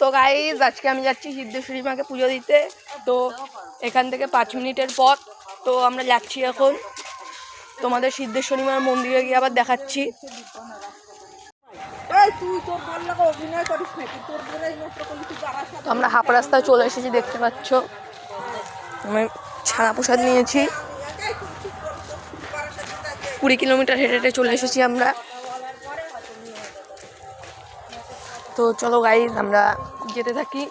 তো গাইজ আজকে আমি যাচ্ছি সিদ্ধেশ্বরী মাকে পুজো দিতে। তো এখান থেকে পাঁচ মিনিটের পথ। তো আমরা যাচ্ছি এখন। তোমাদের সিদ্ধেশ্বরী মার মন্দিরে গিয়ে আবার দেখাচ্ছি। তো আমরা হাফ রাস্তায় চলে এসেছি দেখতে পাচ্ছ। আমি ছানা প্রসাদ নিয়েছি। কুড়ি কিলোমিটার হেঁটে হেঁটে চলে এসেছি আমরা। তো চলো গাইজ আমরা যেতে থাকি।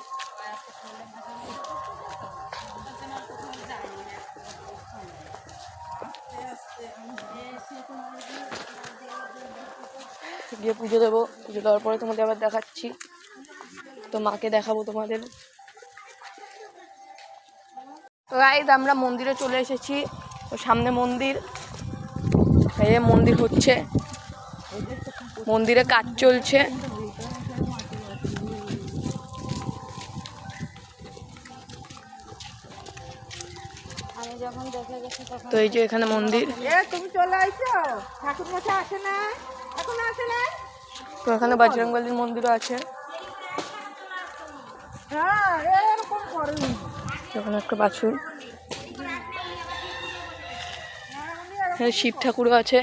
গিয়ে পুজো দেবো। পুজো দেওয়ার পরে তোমাদের আবার দেখাচ্ছি। তো মাকে দেখাবো তোমাদের। গাইজ আমরা মন্দিরে চলে এসেছি। তো সামনে মন্দির। এই মন্দির হচ্ছে। মন্দিরে কাজ চলছে। তো এই যে এখানে মন্দির। তুমি চলে আইছো? ঠাকুর মশাই আসে না? এখন আসে না? তো এখানে বজরংবলীর মন্দিরও আছে। হ্যাঁ এখানে একটা বাছুর। শিব ঠাকুরও আছে।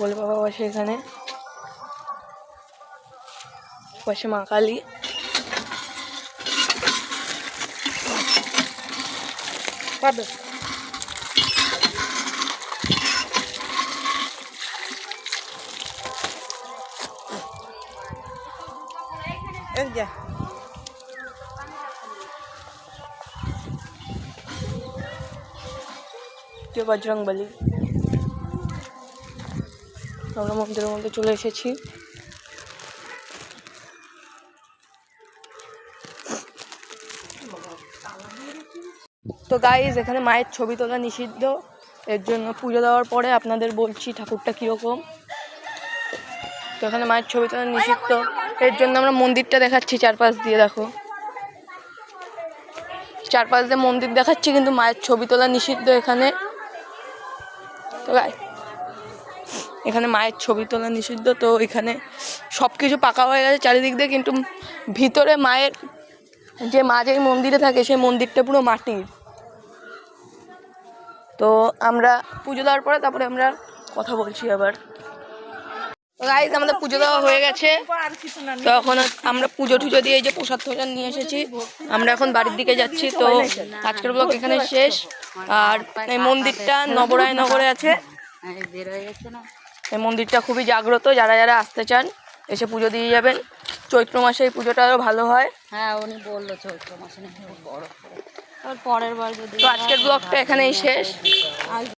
বলে বাবা বসে এখানে। বসে মা কালী। পাবে। এই যা। বজরং বলি আমরা মন্দিরের মধ্যে চলে এসেছি। তো গাইজ এখানে মায়ের ছবি তোলা নিষিদ্ধ। এর জন্য পুজো দেওয়ার পরে আপনাদের বলছি ঠাকুরটা কীরকম। তো এখানে মায়ের ছবি তোলা নিষিদ্ধ। এর জন্য আমরা মন্দিরটা দেখাচ্ছি চারপাশ দিয়ে, দেখো। চারপাশ দিয়ে মন্দির দেখাচ্ছি, কিন্তু মায়ের ছবি তোলা নিষিদ্ধ এখানে। তো গাই এখানে মায়ের ছবি তোলা নিষিদ্ধ। তো এখানে সব কিছু পাকা হয়ে গেছে চারিদিক দিয়ে, কিন্তু ভিতরে মায়ের যে মা যেই মন্দিরে থাকে, সেই মন্দিরটা পুরো মাটির। তো আমরা পুজো দেওয়ার পরে তারপরে আমরা কথা বলছি আবার। গাইজ আমাদের পুজো দেওয়া হয়ে গেছে। তো এখন আমরা পুজো টুজো দিয়ে এই যে প্রসাদ ফসাদ নিয়ে এসেছি। আমরা এখন বাড়ির দিকে যাচ্ছি। তো আজকের ব্লগ এখানে শেষ। আর এই মন্দিরটা নবরায় নগরে আছে। এই মন্দিরটা খুবই জাগ্রত। যারা যারা আসতে চান, এসে পুজো দিয়ে যাবেন। চৈত্র মাসে এই পুজোটা আরও ভালো হয়। হ্যাঁ উনি বলল চৈত্র মাসে পরের বার যদি তো আজকের ব্লগটা এখানেই শেষ।